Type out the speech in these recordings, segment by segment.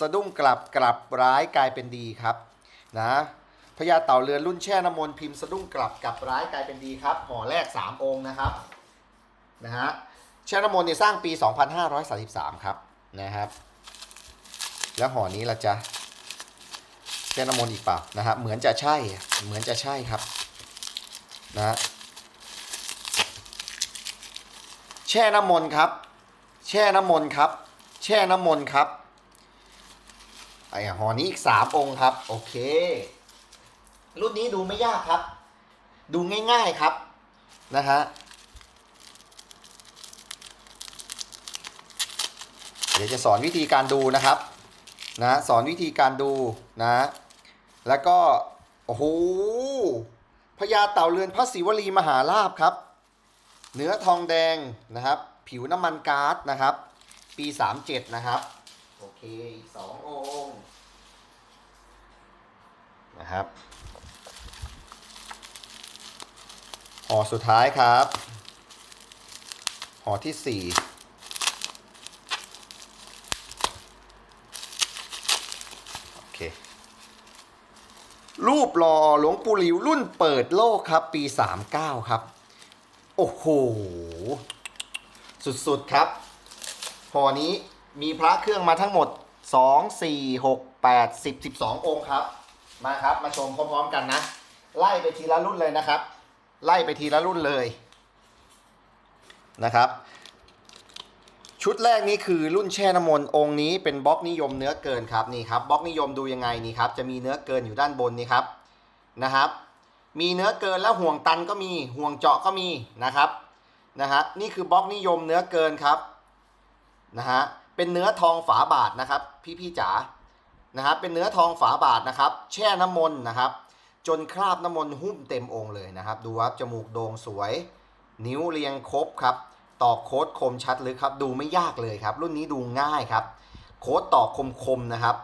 สะดุ้งกลับกลับร้ายกลายเป็นดีครับนะพญาเต่าเรือนรุ่นแช่น้ำมนต์พิมพ์สะดุ้งกลับกลับร้ายกลายเป็นดีครับห่อแรก 3 องค์นะครับนะฮะแช่น้ำมนต์เนี่ยสร้างปี 2533 ครับนะครับ แล้วห่อนี้ละจ๊ะแช่น้ำมนต์อีกเปล่านะฮะเหมือนจะใช่เหมือนจะใช่ครับนะฮะแช่น้ำมนต์ครับ แช่น้ำมนต์ครับ แช่น้ำมนต์ครับ ไอ้หอนี้อีกสามองค์ครับ โอเค รุ่นนี้ดูไม่ยากครับ ดูง่ายๆครับนะฮะเดี๋ยวจะสอนวิธีการดูนะครับ นะสอนวิธีการดูนะ แล้วก็โอ้โหพญาเต่าเรือนพระศิวลีมหาลาภครับ เนื้อทองแดงนะครับ ผิวน้ำมันก๊าซนะครับ ปี 37 นะครับ อีกสององค์นะครับห่อสุดท้ายครับห่อที่4โอเค รูปหล่อหลวงปู่หลิวรุ่นเปิดโลกครับ ปี 39 ครับ โอ้โห สุดๆครับห่อนี้ มีพระเครื่องมาทั้งหมด 2 4 6 8 10 12 องค์ครับ มาครับมาชมพร้อมๆกันนะ ไล่ไปทีละรุ่นเลยนะครับ ไล่ไปทีละรุ่นเลยนะครับ ชุดแรกนี้คือรุ่นแช่น้ำมนต์องค์นี้เป็นบล็อกนิยมเนื้อเกินครับนี่ครับบล็อกนิยมดูยังไงนี่ครับจะมีเนื้อเกินอยู่ด้านบนนี่ครับนะครับ มีเนื้อเกินแล้วห่วงตันก็มีห่วงเจาะก็มีนะครับนะฮะนี่คือบล็อกนิยมเนื้อเกินครับนะฮะ เป็นเนื้อทองฝาบาทนะครับพี่พี่ๆจ๋านะครับเป็นเนื้อทองฝาบาทนะครับ แช่น้ำมนต์นะครับ จนคราบน้ำมนต์หุ้มเต็มองค์เลยนะครับ ดูครับจมูกโด่งสวย นิ้วเรียงครบครับตอกโค้ดคมชัดลึกครับ ดูไม่ยากเลยครับ รุ่นนี้ดูง่ายครับ โค้ดตอกคมๆนะครับ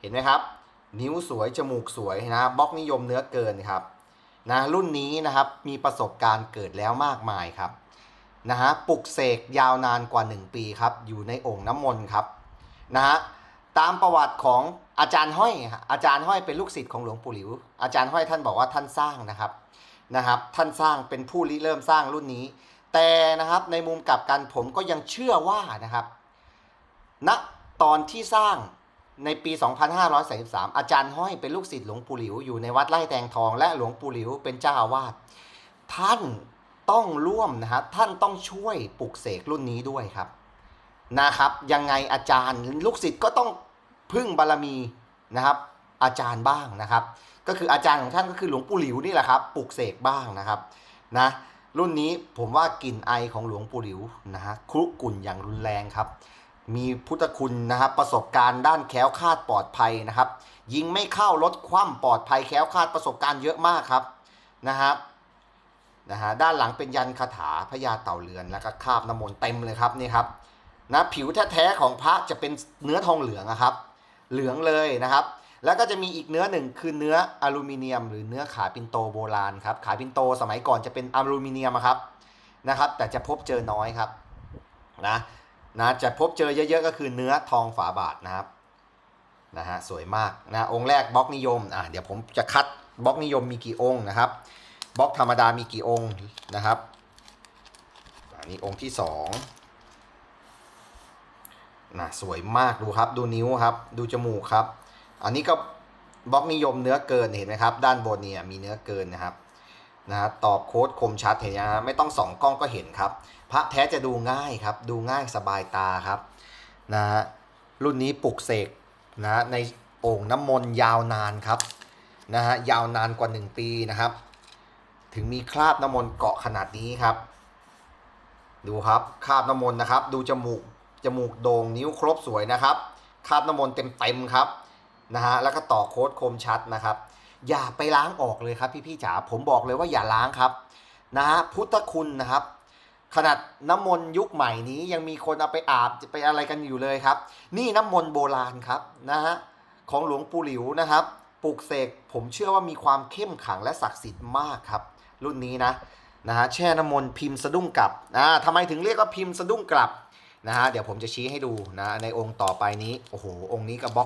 เห็นไหมครับ นิ้วสวยจมูกสวยนะบล็อกนิยมเนื้อเกินครับนะรุ่นนี้นะครับมีประสบการณ์เกิดแล้วมากมายครับ นะฮะปลุกเสกยาวนานกว่า 1 ปีครับ อยู่ในโอ่งน้ำมนต์ครับนะฮะตามประวัติของอาจารย์ห้อยอาจารย์ห้อยเป็นลูกศิษย์ของหลวงปู่หลิว อาจารย์ห้อยท่านบอกว่าท่านสร้างนะครับนะครับ ท่านสร้างเป็นผู้ริเริ่มสร้างรุ่นนี้ แต่นะครับในมุมกลับกันผมก็ยังเชื่อว่านะครับณตอนที่สร้างในปี 2533 อาจารย์ห้อยเป็นลูกศิษย์หลวงปู่หลิวอยู่ในวัดไร่แตงทอง และหลวงปู่หลิวเป็นเจ้าอาวาสท่าน ต้องร่วมนะครับท่านต้องช่วยปลุกเสกรุ่นนี้ด้วยครับนะครับ ยังไงอาจารย์ลูกศิษย์ก็ต้องพึ่งบารมีนะครับ อาจารย์บ้างนะครับ ก็คืออาจารย์ของท่านก็คือหลวงปู่หลิวนี่แหละครับปลุกเสกบ้างนะครับนะรุ่นนี้ผมว่ากลิ่นไอของหลวงปู่หลิวนะฮะครุกุ่นอย่างรุนแรงครับ มีพุทธคุณนะครับประสบการณ์ด้านแคล้วคลาดปลอดภัยนะครับ ยิงไม่เข้าลดคว่ำปลอดภัยแคล้วคลาดประสบการณ์เยอะมากครับนะครับ นะฮะด้านหลังเป็นยันคาถาพญาเต่าเรือนแล้วก็คาบน้ำมนต์เต็มเลยครับนี่ครับนะผิวแท้ๆของพระจะเป็นเนื้อทองเหลืองนะครับ เหลืองเลยนะครับ แล้วก็จะมีอีกเนื้อหนึ่งคือเนื้ออลูมิเนียม หรือเนื้อขาปินโตโบราณครับขาปินโตสมัยก่อนจะเป็นอลูมิเนียมครับนะครับ แต่จะพบเจอน้อยครับนะนะจะพบเจอเยอะๆก็คือเนื้อทองฝาบาทนะครับนะฮะสวยมากนะองค์แรกบล็อกนิยมอะเดี๋ยวผมจะคัดบล็อกนิยมมีกี่องค์นะครับ บล็อกธรรมดามีกี่องค์นะครับอันนี้องค์ที่สองนะสวยมากดูครับ ดูนิ้วครับ ดูจมูกครับ อันนี้ก็บล็อกนิยมเนื้อเกินเห็นไหมครับ ด้านบนเนี่ยมีเนื้อเกินนะครับนะฮะตอบโค้ดคมชัดเห็นไหมฮะไม่ต้องสองกล้องก็เห็นครับ พระแท้จะดูง่ายครับ ดูง่ายสบายตาครับนะฮะรุ่นนี้ปลุกเสกนะในโอ่งน้ำมนต์ยาวนานครับนะฮะยาวนานกว่า 1 ปีนะครับ ถึงมีคราบน้ำมนต์เกาะขนาดนี้ครับ ดูครับคราบน้ำมนต์นะครับ ดูจมูกจมูกโด่งนิ้วครบสวยนะครับคราบน้ำมนต์เต็มเต็มๆครับนะฮะแล้วก็ต่อโค้ดคมชัดนะครับ อย่าไปล้างออกเลยครับพี่ๆจ๋าผมบอกเลยว่าอย่าล้างครับนะฮะพุทธคุณนะครับ ขนาดน้ำมนต์ยุคใหม่นี้ยังมีคนเอาไปอาบไปอะไรกันอยู่เลยครับ นี่น้ำมนต์โบราณครับนะฮะของหลวงปู่หลิวนะครับปลูกเสกผมเชื่อว่ามีความเข้มขังและศักดิ์สิทธิ์มากครับ รุ่นนี้นะนะฮะแช่น้ำมนต์พิมพ์สะดุ้งกลับอ่าทำไมถึงเรียกว่าพิมพ์สะดุ้งกลับนะฮะเดี๋ยวผมจะชี้ให้ดูนะในองค์ต่อไปนี้โอ้โหองค์นี้กับบล็อก